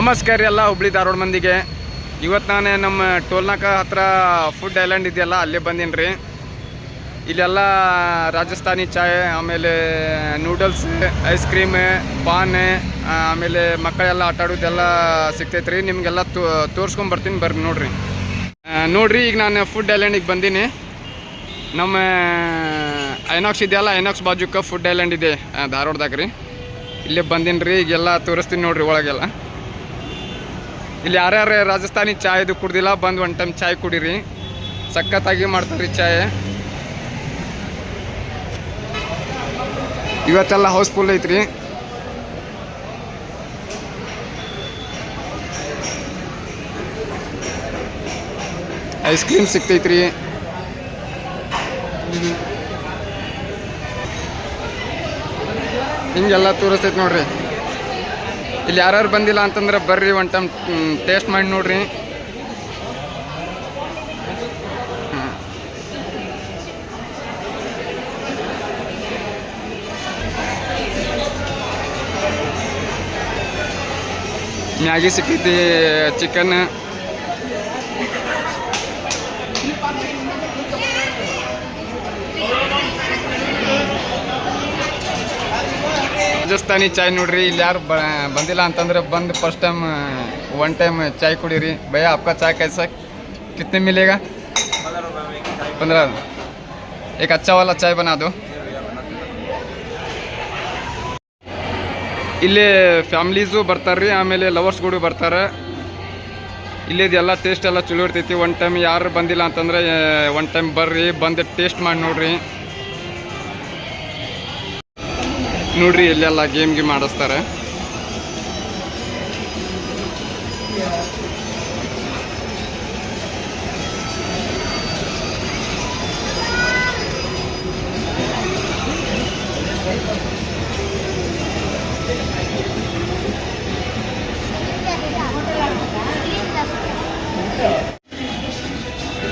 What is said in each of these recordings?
ನಮಸ್ಕಾರ ರೀ ಎಲ್ಲ ಹುಬ್ಳಿ ಧಾರವಾಡ ಮಂದಿಗೆ. ಇವತ್ತು ನಾನೇ ನಮ್ಮ ಟೋಲ್ನಾಕ ಹತ್ರ ಫುಡ್ ಐಲ್ಯಾಂಡ್ ಇದೆಯಲ್ಲ, ಅಲ್ಲೇ ಬಂದೀನಿ ರೀ ಇಲ್ಲೆಲ್ಲ ರಾಜಸ್ಥಾನಿ ಚಾಯ್, ಆಮೇಲೆ ನೂಡಲ್ಸ್ ಐಸ್ ಕ್ರೀಮ್ ಪಾನ್ ಆಮೇಲೆ ಮಕ್ಕಳೆಲ್ಲ ಆಟ ಆಡೋದೆಲ್ಲ ಸಿಗ್ತೈತೆ ರೀ ನಿಮಗೆಲ್ಲ ತೋರ್ಸ್ಕೊಂಡ್ ಬರ್ತೀನಿ ಬರ್ರಿ ನೋಡ್ರಿ. ನೋಡ್ರಿ ಈಗ ನಾನು ಫುಡ್ ಐಲ್ಯಾಂಡಿಗೆ ಬಂದೀನಿ. ನಮ್ಮ ಐನಾಕ್ಸ್ ಇದೆಯಲ್ಲ ಐನಾಕ್ಸ್ ಬಾಜುಕ ಫುಡ್ ಐಲ್ಯಾಂಡ್ ಇದೆ ಧಾರವಾಡದಾಗ ರೀ. ಇಲ್ಲೇ ಬಂದೀನಿ ರೀ ಈಗೆಲ್ಲ ತೋರಿಸ್ತೀನಿ ನೋಡ್ರಿ ಒಳಗೆಲ್ಲ. ಇಲ್ಲಿ ಯಾರ್ಯಾರು ರಾಜಸ್ಥಾನಿ ಚಾಯ್ದು ಕುಡ್ದಿಲ್ಲ, ಬಂದು ಒನ್ ಟೈಮ್ ಚಾಯ್ ಕುಡೀರಿ. ಸಖತ್ತಾಗಿ ಮಾಡ್ತಾರೆ ಚಾಯ್. ಇವತ್ತೆಲ್ಲ ಹೌಸ್ಫುಲ್ ಐತ್ರಿ. ಐಸ್ ಕ್ರೀಮ್ ಸಿಗ್ತೈತ್ರಿ. ಹಿಂಗೆಲ್ಲ ತೋರಿಸ್ತೈತೆ ನೋಡ್ರಿ. ಇಲ್ಲಿ ಯಾರ್ಯಾರು ಬಂದಿಲ್ಲ ಅಂತಂದ್ರೆ ಬರ್ರಿ ಒನ್ ಟೈಮ್ ಟೇಸ್ಟ್ ಮಾಡಿ ನೋಡ್ರಿ. ಮ್ಯಾಗಿ ಸಿಕ್ಕೈತಿ ಚಿಕನ್ ರಾಜಸ್ಥಾನಿ ಚಾಯ್ ನೋಡ್ರಿ, ಇಲ್ಲಿ ಯಾರು ಬಂದಿಲ್ಲ ಅಂತಂದ್ರೆ ಬಂದು first time one time chai ಕುಡೀರಿ. ಭಯ, ಅಪ್ಪ ಚಾಯ್ ಕೈಸ ಕಿತ್ತ ಮಿಲೇಗ ಈಗ? ಏಕ ಅಚ್ಚಾ ಚಾಯ್ ಚಾಯ್ ಬನ್ನೋದು ಇಲ್ಲಿ ಫ್ಯಾಮ್ಲೀಸು ಬರ್ತಾರೆ ರೀ ಆಮೇಲೆ ಲವರ್ಸ್ಗಳು ಬರ್ತಾರೆ. ಇಲ್ಲಿದು ಎಲ್ಲ ಟೇಸ್ಟ್ ಎಲ್ಲ ಚಲೋ ಇರ್ತೈತಿ. ಒನ್ ಟೈಮ್ ಯಾರು ಬಂದಿಲ್ಲ ಅಂತಂದ್ರೆ ಒನ್ ಟೈಮ್ ಬರ್ರಿ, ಬಂದು ಟೇಸ್ಟ್ ಮಾಡಿ ನೋಡ್ರಿ. ನೋಡ್ರಿ ಇಲ್ಲೆಲ್ಲ ಗೇಮ್ ಗೇಮ್ ಆಡಿಸ್ತಾರೆ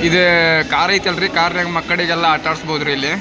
ಇದು ಕಾರ್ ಐತಲ್ರಿ ಕಾರ್ನಾಗ ಮಕ್ಕಳಿಗೆಲ್ಲ ಆಟ ಆಡಿಸ್ಬೋದ್ರಿ ಇಲ್ಲಿ.